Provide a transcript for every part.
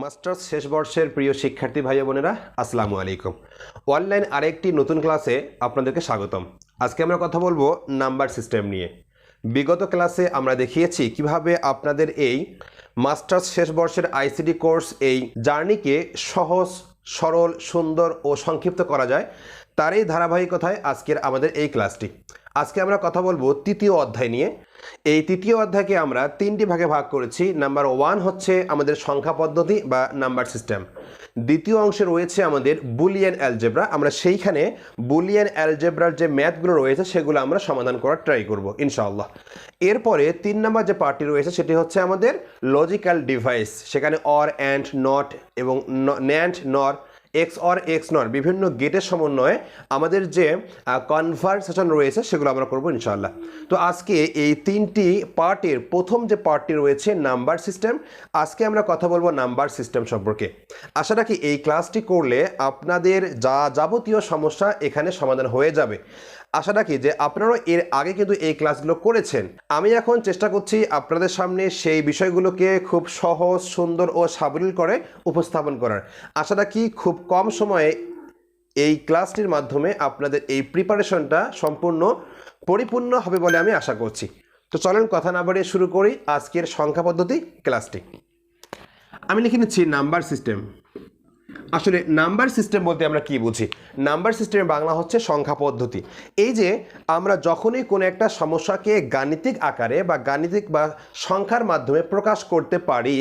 Masters শেষ বর্ষের প্রিয় শিক্ষার্থী ভাই বোনেরা, আসসালামু আলাইকুম। অনলাইন আরেকটি নতুন ক্লাসে আপনাদেরকে স্বাগতম। আজকে আমরা কথা বলব নাম্বার সিস্টেম নিয়ে। বিগত ক্লাসে আমরা দেখিয়েছি কীভাবে আপনাদের এই মাস্টার্স শেষ বর্ষের আইসিডি কোর্স এই জার্নিকে সহজ, সরল, সুন্দর ও সংক্ষিপ্ত করা যায়। তারই ধারাবাহিকতায় আজকের আমাদের এই ক্লাসটি। আজকে আমরা কথা বলব তৃতীয় অধ্যায় নিয়ে। এই তৃতীয় অধ্যায়কে আমরা তিনটি ভাগে ভাগ করেছি। নাম্বার ওয়ান হচ্ছে আমাদের সংখ্যা পদ্ধতি বা নাম্বার সিস্টেম। দ্বিতীয় অংশে রয়েছে আমাদের বুলিয়ান অ্যালজেব্রা। আমরা সেইখানে বুলিয়ান অ্যালজেব্রার যে ম্যাথগুলো রয়েছে, সেগুলো আমরা সমাধান করার ট্রাই করব, ইনশাআল্লাহ। এরপরে তিন নম্বর যে পার্টি রয়েছে, সেটি হচ্ছে আমাদের লজিক্যাল ডিভাইস সেখানে অর অ্যান্ড নট এবং nand nor x or x নর বিভিন্ন গেটের সমন্বয়ে আমাদের যে কনভারসেশন রয়েছে, সেগুলো আমরা করব ইনশাল্লাহ তো আজকে এই তিনটি পার্টের, প্রথম যে পার্টটি রয়েছে নাম্বার সিস্টেম, আজকে আমরা কথা বলব নাম্বার সিস্টেম সম্পর্কে। আশা রাখি এই ক্লাসটি করলে আপনাদের যা যাবতীয় সমস্যা এখানে সমাধান হয়ে যাবে। আশা রাখি যে আপনারাও এর আগে কিন্তু এই ক্লাসগুলো করেছেন। আমি এখন চেষ্টা করছি আপনাদের সামনে সেই বিষয়গুলোকে খুব সহজ, সুন্দর ও সাবলীল করে উপস্থাপন করার। আশা রাখি খুব কম সময়ে এই ক্লাসটির মাধ্যমে আপনাদের এই প্রিপারেশনটা সম্পূর্ণ পরিপূর্ণ হবে বলে আমি আশা করছি। তো চলেন কথা না বাড়িয়ে শুরু করি আজকের সংখ্যা পদ্ধতি ক্লাসটি। আমি লিখে নিচ্ছি নাম্বার সিস্টেম। আসলে নাম্বার সিস্টেম বলতে আমরা কি বুঝি? নাম্বার সিস্টেমের বাংলা হচ্ছে সংখ্যা পদ্ধতি। এই যে আমরা যখনই কোনো একটা সমস্যাকে গাণিতিক আকারে বা গাণিতিক বা সংখ্যার মাধ্যমে প্রকাশ করতে পারি,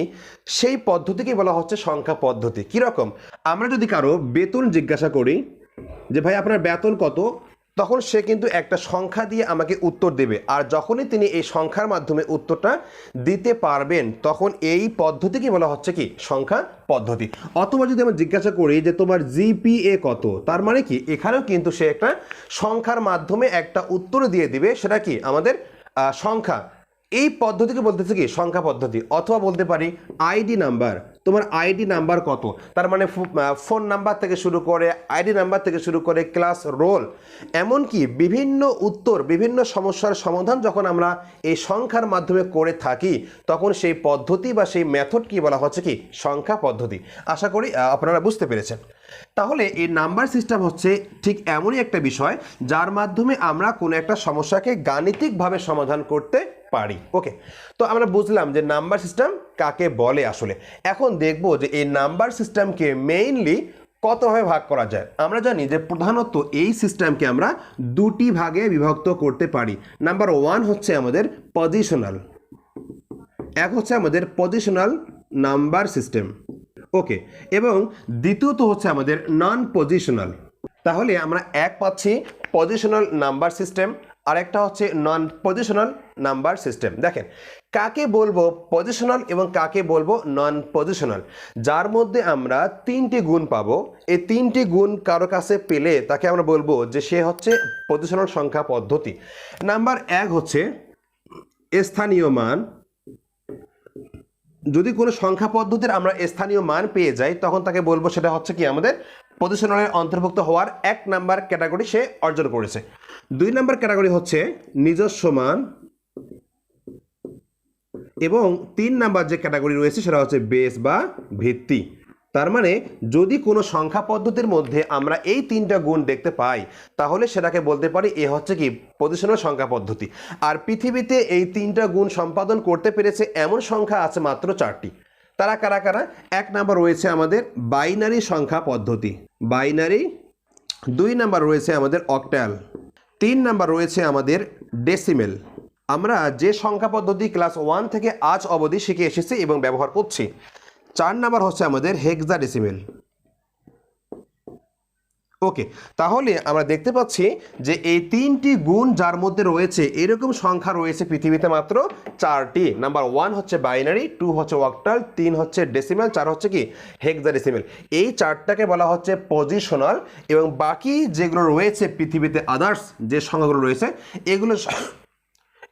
সেই পদ্ধতিকে বলা হচ্ছে সংখ্যা পদ্ধতি। কীরকম? আমরা যদি কারও বেতন জিজ্ঞাসা করি যে, ভাই, আপনার বেতন কত? তখন সে কিন্তু একটা সংখ্যা দিয়ে আমাকে উত্তর দেবে। আর যখনই তিনি এই সংখ্যার মাধ্যমে উত্তরটা দিতে পারবেন, তখন এই পদ্ধতিকে বলা হচ্ছে কি? সংখ্যা পদ্ধতি। অথবা যদি আমরা জিজ্ঞাসা করি যে তোমার জিপিএ কত? তার মানে কি? এখানেও কিন্তু সে একটা সংখ্যার মাধ্যমে একটা উত্তর দিয়ে দিবে, সেটা কি? আমাদের সংখ্যা। এই পদ্ধতিকে বলতেছে কি? সংখ্যা পদ্ধতি। অথবা বলতে পারি আইডি নাম্বার। তোমার আইডি নাম্বার কত? তার মানে ফোন নাম্বার থেকে শুরু করে আইডি নাম্বার থেকে শুরু করে ক্লাস রোল। এমনকি বিভিন্ন উত্তর, বিভিন্ন সমস্যার সমাধান যখন আমরা এই সংখ্যার মাধ্যমে করে থাকি, তখন সেই পদ্ধতি বা সেই মেথড কি বলা হচ্ছে কি? সংখ্যা পদ্ধতি। আশা করি আপনারা বুঝতে পেরেছেন। তাহলে এই নাম্বার সিস্টেম হচ্ছে ঠিক এমনই একটা বিষয়, যার মাধ্যমে আমরা কোনো একটা সমস্যাকে গাণিতিকভাবে সমাধান করতে পারি। ওকে তো আমরা বুঝলাম যে নাম্বার সিস্টেম কাকে বলে আসলে। এখন দেখব যে এই নাম্বার সিস্টেমকে মেইনলি কতভাবে ভাগ করা যায়? আমরা জানি যে প্রধানত এই সিস্টেমকে আমরা দুটি ভাগে বিভক্ত করতে পারি। নাম্বার ওয়ান হচ্ছে আমাদের পজিশনাল এক হচ্ছে আমাদের পজিশনাল নাম্বার সিস্টেম ওকে এবং দ্বিতীয়ত হচ্ছে আমাদের নন পজিশনাল তাহলে আমরা এক পাচ্ছি পজিশনাল নাম্বার সিস্টেম আরেকটা হচ্ছে নন পজিশনাল নাম্বার সিস্টেম। দেখেন, কাকে বলব পজিশনাল এবং কাকে বলব নন পজিশনাল যার মধ্যে আমরা তিনটি গুণ পাবো। এই তিনটি গুণ কারও কাছে পেলে তাকে আমরা বলব যে সে হচ্ছে পজিশনাল সংখ্যা পদ্ধতি। নাম্বার এক হচ্ছে স্থানীয় মান। যদি কোনো সংখ্যা পদ্ধতির আমরা স্থানীয় মান পেয়ে যাই, তখন তাকে বলব সেটা হচ্ছে কি আমাদের পজিশনালের অন্তর্ভুক্ত হওয়ার এক নাম্বার ক্যাটাগরি সে অর্জন করেছে। দুই নাম্বার ক্যাটাগরি হচ্ছে নিজস্ব মান। এবং তিন নাম্বার যে ক্যাটাগরি রয়েছে সেটা হচ্ছে বেস বা ভিত্তি। তার মানে যদি কোনো সংখ্যা পদ্ধতির মধ্যে আমরা এই তিনটা গুণ দেখতে পাই, তাহলে সেটাকে বলতে পারি এ হচ্ছে কি পজিশনাল সংখ্যা পদ্ধতি। আর পৃথিবীতে এই তিনটা গুণ সম্পাদন করতে পেরেছে এমন সংখ্যা আছে মাত্র চারটি। তারা কারা কারা? এক নাম্বার রয়েছে আমাদের বাইনারি সংখ্যা পদ্ধতি। বাইনারি, দুই নাম্বার রয়েছে আমাদের অক্টাল তিন নাম্বার রয়েছে আমাদের ডেসিমেল আমরা যে সংখ্যা পদ্ধতি ক্লাস ওয়ান থেকে আজ অবধি শিখে এসেছি এবং ব্যবহার করছি, চার নাম্বার হচ্ছে আমাদের হেক্সাডেসিমেল ওকে তাহলে আমরা দেখতে পাচ্ছি যে এই তিনটি গুণ যার মধ্যে রয়েছে, এরকম সংখ্যা রয়েছে পৃথিবীতে মাত্র চারটি। নাম্বার ওয়ান হচ্ছে বাইনারি টু হচ্ছে ওয়াক্টাল তিন হচ্ছে ডেসিমেল চার হচ্ছে কি? হেক্সাডেসিমেল এই চারটাকে বলা হচ্ছে পজিশনাল এবং বাকি যেগুলো রয়েছে পৃথিবীতে আদার্স যে সংখ্যাগুলো রয়েছে, এগুলো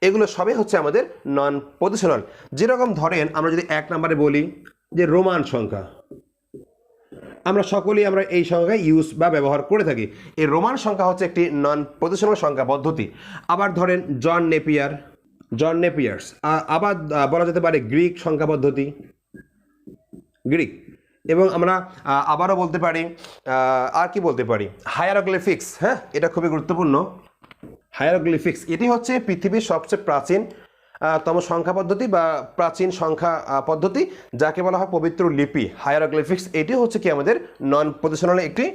এগুলো সবই হচ্ছে আমাদের নন পজিশনাল যেরকম ধরেন, আমরা যদি এক নম্বরে বলি যে রোমান সংখ্যা, আমরা সকলেই আমরা এই সংখ্যা ইউজ বা ব্যবহার করে থাকি। এই রোমান সংখ্যা হচ্ছে একটি নন পজিশনাল সংখ্যা পদ্ধতি। আবার ধরেন, জন নেপিয়ার, জন নেপিয়ার্স আবার বলা যেতে পারে গ্রিক সংখ্যা পদ্ধতি, গ্রিক। এবং আমরা আবারও বলতে পারি আর কি বলতে পারি? হায়ারোগ্লিফিক্স হ্যাঁ? এটা খুবই গুরুত্বপূর্ণ। হায়ারোগ্লিফিক্স, এটি হচ্ছে পৃথিবীর সবচেয়ে প্রাচীন তম সংখ্যা পদ্ধতি বা প্রাচীন সংখ্যা পদ্ধতি, যাকে বলা হয় পবিত্র লিপি। হায়ারোগ্লিফিক্স, এটি হচ্ছে কি আমাদের নন পজিশনাল একটি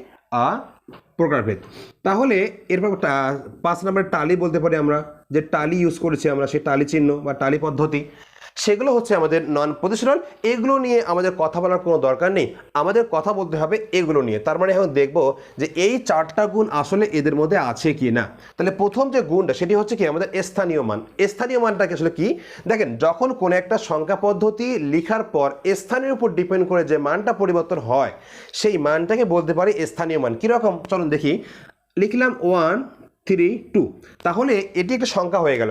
প্রকারভেদ। তাহলে এরপর পাঁচ নম্বরের টালি বলতে পারি আমরা, যে টালি ইউজ করেছি আমরা, সেই টালি চিহ্ন বা টালি পদ্ধতি। সেগুলো হচ্ছে আমাদের নন পজিশনাল এগুলো নিয়ে আমাদের কথা বলার কোনো দরকার নেই। আমাদের কথা বলতে হবে এগুলো নিয়ে। তার মানে এখন দেখব যে এই চারটা গুণ আসলে এদের মধ্যে আছে কি না। তাহলে প্রথম যে গুণটা, সেটি হচ্ছে কি আমাদের স্থানীয় মান। স্থানীয় মানটাকে আসলে কি? দেখেন, যখন কোনো একটা সংখ্যা পদ্ধতি লেখার পর স্থানের উপর ডিপেন্ড করে যে মানটা পরিবর্তন হয়, সেই মানটাকে বলতে পারি স্থানীয় মান। কীরকম চলুন দেখি। লিখলাম ওয়ান থ্রি টু তাহলে এটি একটা সংখ্যা হয়ে গেল।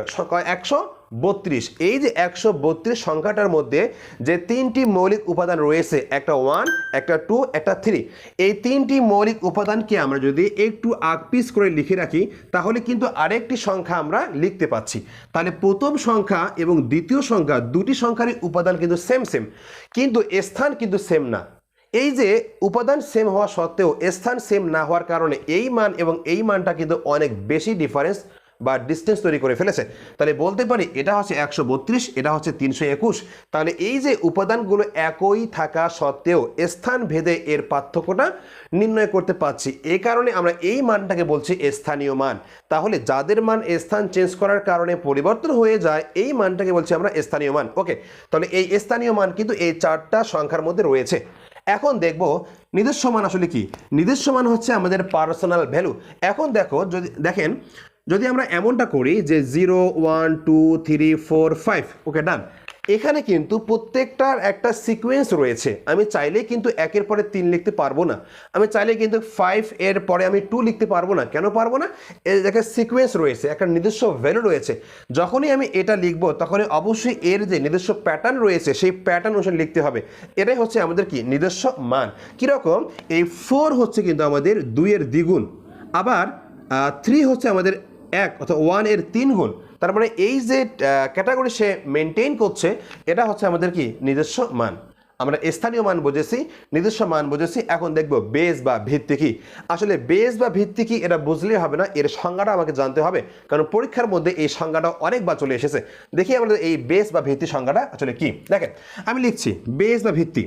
একশো বত্রিশ। এই যে একশো বত্রিশ সংখ্যাটার মধ্যে যে তিনটি মৌলিক উপাদান রয়েছে, একটা ওয়ান একটা টু একটা থ্রি এই তিনটি মৌলিক উপাদানকে আমরা যদি একটু আকপিস করে লিখে রাখি, তাহলে কিন্তু আরেকটি সংখ্যা আমরা লিখতে পাচ্ছি। তাহলে প্রথম সংখ্যা এবং দ্বিতীয় সংখ্যা দুটি সংখ্যারই উপাদান কিন্তু সেম সেম কিন্তু স্থান কিন্তু সেম না। এই যে উপাদান সেম হওয়া সত্ত্বেও স্থান সেম না হওয়ার কারণে এই মান এবং এই মানটা কিন্তু অনেক বেশি ডিফারেন্স বা ডিস্টেন্স তৈরি করে ফেলেছে। তাহলে বলতে পারি এটা হচ্ছে একশো বত্রিশ, এটা হচ্ছে তিনশো একুশ। তাহলে এই যে উপাদানগুলো একই থাকা সত্ত্বেও স্থান ভেদে এর পার্থক্যটা নির্ণয় করতে পারছি। এই কারণে আমরা এই মানটাকে বলছি স্থানীয় মান। তাহলে যাদের মান স্থান চেঞ্জ করার কারণে পরিবর্তন হয়ে যায়, এই মানটাকে বলছি আমরা স্থানীয় মান। ওকে তাহলে এই স্থানীয় মান কিন্তু এই চারটা সংখ্যার মধ্যে রয়েছে। এখন দেখব নিজস্ব মান আসলে কি? নিজস্ব মান হচ্ছে আমাদের পার্সোনাল ভ্যালু এখন দেখো যদি, দেখেন যদি আমরা এমনটা করি যে zero, one, two, three, four, five, okay, done. এখানে কিন্তু প্রত্যেকটার একটা সিকোয়েন্স রয়েছে। আমি চাইলে কিন্তু একের পরে তিন লিখতে পারব না। আমি চাইলে কিন্তু ফাইভ এর পরে আমি টু লিখতে পারব না। কেন পারব না? এর একটা সিকোয়েন্স রয়েছে, একটা নিজস্ব ভ্যালু রয়েছে। যখনই আমি এটা লিখব, তখনই অবশ্যই এর যে নিজস্ব প্যাটার্ন রয়েছে, সেই প্যাটার্ন অনুসারে লিখতে হবে। এটাই হচ্ছে আমাদের কি? নিজস্ব মান। কীরকম? এই ফোর হচ্ছে কিন্তু আমাদের দুইয়ের দ্বিগুণ। আবার থ্রি হচ্ছে আমাদের এক অর্থাৎ ওয়ানের তিন গুণ। তার মানে এই যে ক্যাটাগরি সে মেনটেন করছে, এটা হচ্ছে আমাদের কি? নিজস্ব মান। আমরা স্থানীয় মান বুঝেছি, নিজস্ব মান বুঝেছি, এখন দেখব বেস বা ভিত্তি কি। আসলে বেস বা ভিত্তি কি, এটা বুঝলেই হবে না, এর সংজ্ঞাটা আমাকে জানতে হবে, কারণ পরীক্ষার মধ্যে এই সংজ্ঞাটা অনেকবার চলে এসেছে। দেখি আমাদের এই বেস বা ভিত্তি সংজ্ঞাটা আসলে কি। দেখেন, আমি লিখছি বেস বা ভিত্তি,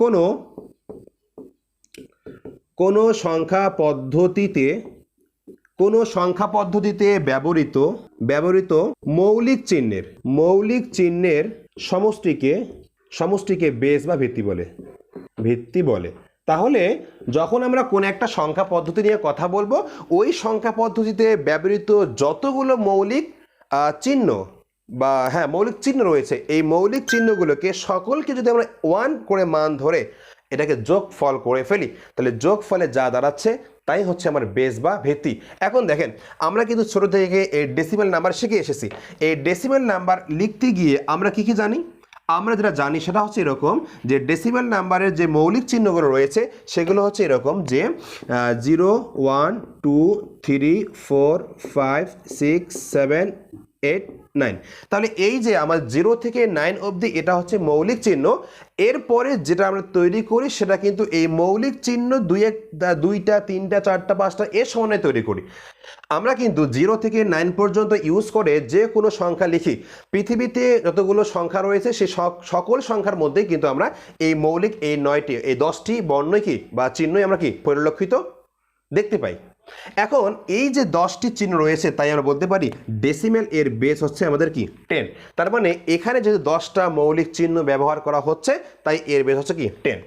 কোনো কোনো সংখ্যা পদ্ধতিতে কোনো সংখ্যা পদ্ধতিতে ব্যবহৃত ব্যবহৃত মৌলিক চিহ্নের মৌলিক চিহ্নের সমষ্টিকে সমষ্টিকে বেস বা ভিত্তি বলে ভিত্তি বলে। তাহলে যখন আমরা কোন একটা সংখ্যা পদ্ধতি নিয়ে কথা বলব, ওই সংখ্যা পদ্ধতিতে ব্যবহৃত যতগুলো মৌলিক চিহ্ন বা হ্যাঁ মৌলিক চিহ্ন রয়েছে, এই মৌলিক চিহ্নগুলোকে সকলকে যদি আমরা ওয়ান করে মান ধরে এটাকে যোগ ফল করে ফেলি, তাহলে যোগ ফলে যা দাঁড়াচ্ছে তাই হচ্ছে আমার বেস বা ভিত্তি। এখন দেখেন, আমরা কিন্তু ছোট থেকে এই ডেসিমেল নাম্বার শিখে এসেছি। এই ডেসিমেল নাম্বার লিখতে গিয়ে আমরা কি কি জানি? আমরা যেটা জানি সেটা হচ্ছে এরকম যে ডেসিমেল নাম্বারের যে মৌলিক চিহ্নগুলো রয়েছে, সেগুলো হচ্ছে এরকম যে zero one two three four five six seven eight nine তাহলে এই যে আমার জিরো থেকে নাইন অবধি এটা হচ্ছে মৌলিক চিহ্ন, এরপরে যেটা আমরা তৈরি করি সেটা কিন্তু এই মৌলিক চিহ্ন দুই এক দুইটা, তিনটা, চারটা, পাঁচটা এর সমন্বয়ে তৈরি করি। আমরা কিন্তু জিরো থেকে নাইন পর্যন্ত ইউজ করে যে কোনো সংখ্যা লিখি। পৃথিবীতে যতগুলো সংখ্যা রয়েছে সক- সকল সংখ্যার মধ্যেই কিন্তু আমরা এই মৌলিক এই নয়টি, এই দশটি বর্ণই কি বা চিহ্নই আমরা কি পরিলক্ষিত দেখতে পাই। এখন এই যে দশটি চিহ্ন রয়েছে, তাই আমরা বলতে পারি ডেসিমেল এর বেস হচ্ছে আমাদের কি? টেন তার মানে এখানে যেহেতু দশটা মৌলিক চিহ্ন ব্যবহার করা হচ্ছে, তাই এর বেস হচ্ছে কি? টেন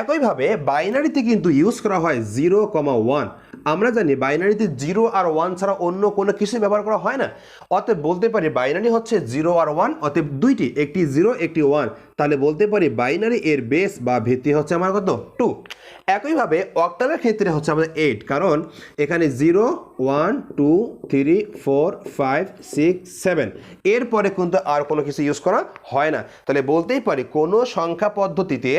একইভাবে বাইনারিতে কিন্তু ইউজ করা হয় জিরো কমা ওয়ান আমরা জানি বাইনারিতে জিরো আর ওয়ান ছাড়া অন্য কোনো কিছু ব্যবহার করা হয় না। অতএব বলতে পারি বাইনারি হচ্ছে জিরো আর ওয়ান অতএব দুইটি, একটি জিরো একটি ওয়ান তাহলে বলতে পারি বাইনারি এর বেস বা ভিত্তি হচ্ছে আমার কত? টু একইভাবে অক্টালের ক্ষেত্রে হচ্ছে আমাদের এইট কারণ এখানে zero one two three four five six seven এরপরে কিন্তু আর কোনো কিছু ইউজ করা হয় না। তাহলে বলতেই পারি কোনো সংখ্যা পদ্ধতিতে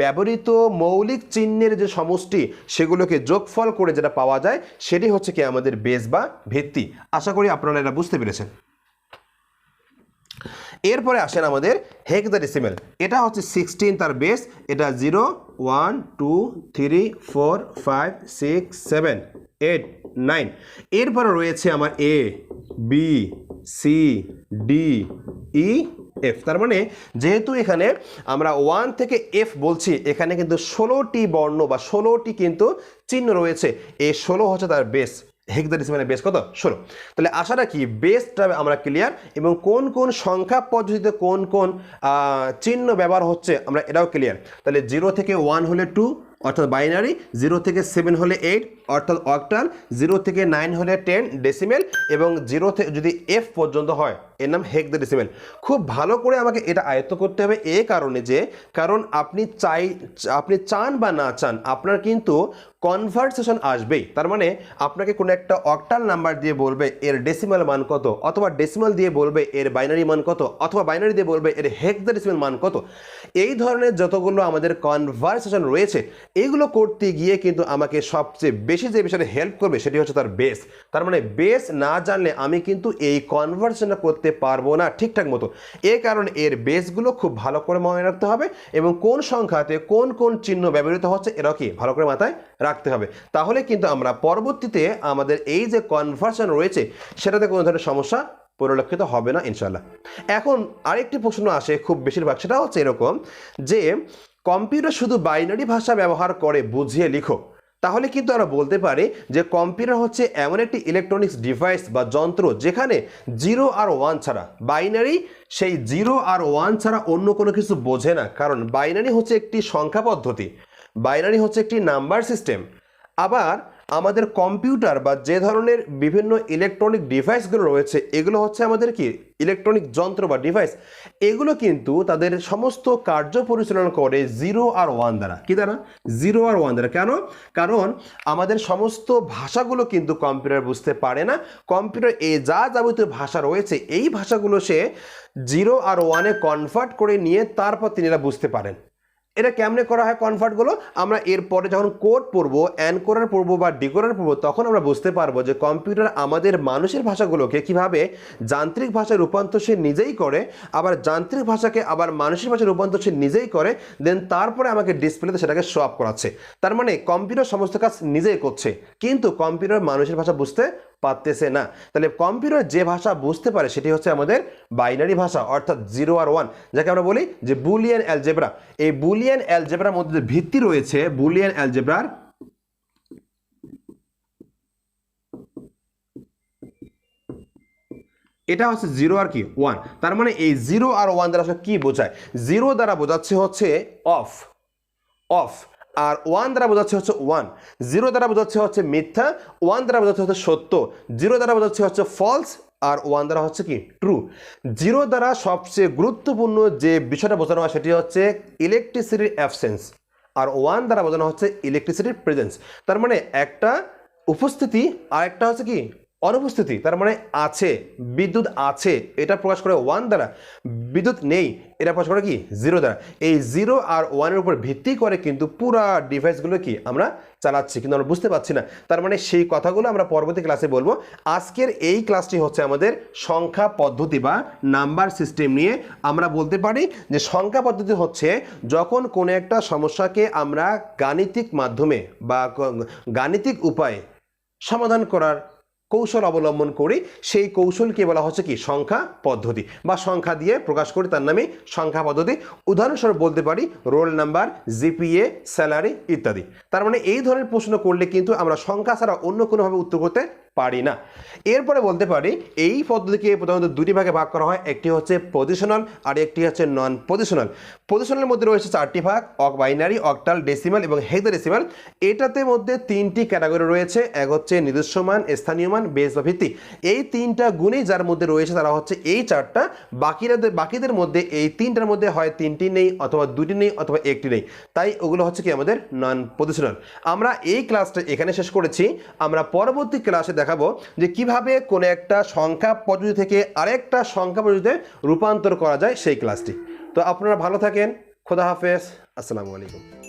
ব্যবহৃত মৌলিক চিহ্নের যে সমষ্টি, সেগুলোকে যোগফল করে যেটা পাওয়া যায়, সেটি হচ্ছে কি আমাদের বেস বা ভিত্তি। আশা করি আপনারা এটা বুঝতে পেরেছেন। এরপরে আসেন আমাদের হেক্সাডেসিমেল এটা হচ্ছে সিক্সটিন তার বেস এটা zero one two three four five six seven eight nine এরপরে রয়েছে আমার A B C D E F তার মানে যেহেতু এখানে আমরা ওয়ান থেকে এফ বলছি, এখানে কিন্তু ষোলোটি বর্ণ বা ষোলোটি কিন্তু চিহ্ন রয়েছে। এ ষোলো হচ্ছে তার বেস হেক্সাডেসিমেলের বেস কত? ষোলো। তাহলে আশা রাখি বেসটা আমরা ক্লিয়ার এবং কোন কোন সংখ্যা পদ্ধতিতে কোন কোন চিহ্ন ব্যবহার হচ্ছে আমরা এটাও ক্লিয়ার তাহলে জিরো থেকে ওয়ান হলে টু অর্থাৎ বাইনারি জিরো থেকে সেভেন হলে এইট অর্থাৎ অক্টাল জিরো থেকে নাইন হলে টেন ডেসিমেল এবং জিরো থেকে যদি এফ পর্যন্ত হয় এর নাম হেক দ্য ডেসিমেল খুব ভালো করে আমাকে এটা আয়ত্ত করতে হবে এ কারণে যে, কারণ আপনি চাই, আপনি চান বা না চান, আপনার কিন্তু কনভার্সেশন আসবেই। তার মানে আপনাকে কোনো একটা অক্টাল নাম্বার দিয়ে বলবে এর ডেসিমাল মান কত, অথবা ডেসিমাল দিয়ে বলবে এর বাইনারি মান কত, অথবা বাইনারি দিয়ে বলবে এর হেক্সাডেসিমাল মান কত। এই ধরনের যতগুলো আমাদের কনভার্সেশন রয়েছে, এগুলো করতে গিয়ে কিন্তু আমাকে সবচেয়ে বেশি যে বিষয়টা হেল্প করবে সেটি হচ্ছে তার বেস তার মানে বেস না জানলে আমি কিন্তু এই কনভার্সেশনটা করতে পারব না ঠিকঠাক মতো। এ কারণে এর বেসগুলো খুব ভালো করে মনে রাখতে হবে এবং কোন সংখ্যাতে কোন কোন চিহ্ন ব্যবহৃত হচ্ছে এটাও কি ভালো করে মাথায় রাখতে হবে। তাহলে কিন্তু আমরা পরবর্তীতে আমাদের এই যে কনভার্সন রয়েছে, সেটাতে কোনো ধরনের সমস্যা পরিলক্ষিত হবে না ইনশাল্লাহ এখন আরেকটি প্রশ্ন আসে খুব বেশিরভাগ, সেটা হচ্ছে এরকম যে কম্পিউটার শুধু বাইনারি ভাষা ব্যবহার করে বুঝিয়ে লিখো তাহলে কিন্তু আমরা বলতে পারি যে কম্পিউটার হচ্ছে এমন একটি ইলেকট্রনিক্স ডিভাইস বা যন্ত্র যেখানে জিরো আর ওয়ান ছাড়া বাইনারি সেই জিরো আর ওয়ান ছাড়া অন্য কোনো কিছু বোঝে না। কারণ বাইনারি হচ্ছে একটি সংখ্যা পদ্ধতি বাইনারি হচ্ছে একটি নাম্বার সিস্টেম আবার আমাদের কম্পিউটার বা যে ধরনের বিভিন্ন ইলেকট্রনিক ডিভাইসগুলো রয়েছে, এগুলো হচ্ছে আমাদের কি? ইলেকট্রনিক যন্ত্র বা ডিভাইস এগুলো কিন্তু তাদের সমস্ত কার্য পরিচালনা করে জিরো আর ওয়ান দ্বারা। কি দ্বারা? জিরো আর ওয়ান দ্বারা। কেন? কারণ আমাদের সমস্ত ভাষাগুলো কিন্তু কম্পিউটার বুঝতে পারে না। কম্পিউটার এ যা যাবতীয় ভাষা রয়েছে, এই ভাষাগুলো সে জিরো আর ওয়ানে কনভার্ট করে নিয়ে তারপর তিনি বুঝতে পারেন। এটা কেমনে করা হয় কনভার্টগুলো আমরা এরপরে যখন কোড পড়ব অ্যানকোরার পড়ব বা ডিকোরার পড়ব, তখন আমরা বুঝতে পারব যে কম্পিউটার আমাদের মানুষের ভাষাগুলোকে কীভাবে যান্ত্রিক ভাষায় রূপান্তর সে নিজেই করে, আবার যান্ত্রিক ভাষাকে আবার মানুষের ভাষায় রূপান্তর সে নিজেই করে দেন তারপরে আমাকে ডিসপ্লেতে সেটাকে শো আপ করাচ্ছে। তার মানে কম্পিউটার সমস্ত কাজ নিজেই করছে, কিন্তু কম্পিউটার মানুষের ভাষা বুঝতে পারতেছে না। তাহলে কম্পিউটার যে ভাষা বুঝতে পারে, সেটি হচ্ছে আমাদের বাইনারি ভাষা, অর্থাৎ জিরো আর ওয়ান যাকে আমরা বলি যে বুলিয়ান অ্যালজেব্রা এই বুলিয়ান অ্যালজেব্রার মধ্যে যে ভিত্তি রয়েছে বুলিয়ান অ্যালজেব্রার এটা হচ্ছে জিরো আর কি ওয়ান তার মানে এই জিরো আর ওয়ান দ্বারা আসলে কি বোঝায়? জিরো দ্বারা বোঝাচ্ছে হচ্ছে অফ অফ আর ওয়ান দ্বারা বোঝাচ্ছে হচ্ছে ওয়ান জিরো দ্বারা বোঝাচ্ছে হচ্ছে মিথ্যা ওয়ান দ্বারা বোঝাচ্ছে হচ্ছে সত্য। জিরো দ্বারা বোঝাচ্ছে হচ্ছে ফলস আর ওয়ান দ্বারা হচ্ছে কি? ট্রু জিরো দ্বারা সবচেয়ে গুরুত্বপূর্ণ যে বিষয়টা বোঝানো হয় সেটি হচ্ছে ইলেকট্রিসিটির অ্যাবসেন্স আর ওয়ান দ্বারা বোঝানো হচ্ছে ইলেকট্রিসিটির প্রেজেন্স তার মানে একটা উপস্থিতি আর একটা হচ্ছে কি? অনুপস্থিতি, তার মানে আছে, বিদ্যুৎ আছে, এটা প্রকাশ করে ওয়ান দ্বারা, বিদ্যুৎ নেই, এটা প্রকাশ করে কি? জিরো দ্বারা। এই জিরো আর ওয়ানের উপর ভিত্তি করে কিন্তু পুরা ডিভাইসগুলো কি আমরা চালাচ্ছি, কিন্তু আমরা বুঝতে পারছি না। তার মানে সেই কথাগুলো আমরা পরবর্তী ক্লাসে বলব। আজকের এই ক্লাসটি হচ্ছে আমাদের সংখ্যা পদ্ধতি বা নাম্বার সিস্টেম নিয়ে আমরা বলতে পারি যে সংখ্যা পদ্ধতি হচ্ছে যখন কোনো একটা সমস্যাকে আমরা গাণিতিক মাধ্যমে বা গাণিতিক উপায়ে সমাধান করার কৌশল অবলম্বন করি সেই কৌশলকে বলা হচ্ছে কি? সংখ্যা পদ্ধতি। বা সংখ্যা দিয়ে প্রকাশ করি তার নামে সংখ্যা পদ্ধতি। উদাহরণস্বরূপ বলতে পারি রোল নাম্বার, জিপিএ, স্যালারি ইত্যাদি। তার মানে এই ধরনের প্রশ্ন করলে কিন্তু আমরা সংখ্যা ছাড়া অন্য কোনোভাবে উত্তর করতে পারি না। এরপরে বলতে পারি, এই পদ্ধতিকে প্রধানত দুটি ভাগে ভাগ করা হয়, একটি হচ্ছে পজিশনাল আর একটি হচ্ছে নন পজিশনাল পজিশনালের মধ্যে রয়েছে চারটি ভাগ, অক বাইনারি, অকটাল ডেসিমাল এবং হেক্সাডেসিমাল। এটাতে মধ্যে তিনটি ক্যাটাগরি রয়েছে, এক হচ্ছে নিজস্ব মান, স্থানীয় মান বেস বা ভিত্তি। এই তিনটা গুণেই যার মধ্যে রয়েছে তারা হচ্ছে এই চারটা, বাকিরা বাকিদের মধ্যে এই তিনটার মধ্যে হয় তিনটি নেই অথবা দুটি নেই অথবা একটি নেই। তাই ওগুলো হচ্ছে কি আমাদের নন পজিশনাল আমরা এই ক্লাসটা এখানে শেষ করেছি, আমরা পরবর্তী ক্লাসে দেখাবো যে কীভাবে কোনো একটা সংখ্যা পদ্ধতি থেকে আরেকটা সংখ্যা পদ্ধতিতে রূপান্তর করা যায় সেই ক্লাসটি। তো আপনারা ভালো থাকেন, খোদা হাফেজ, আসসালামু আলাইকুম।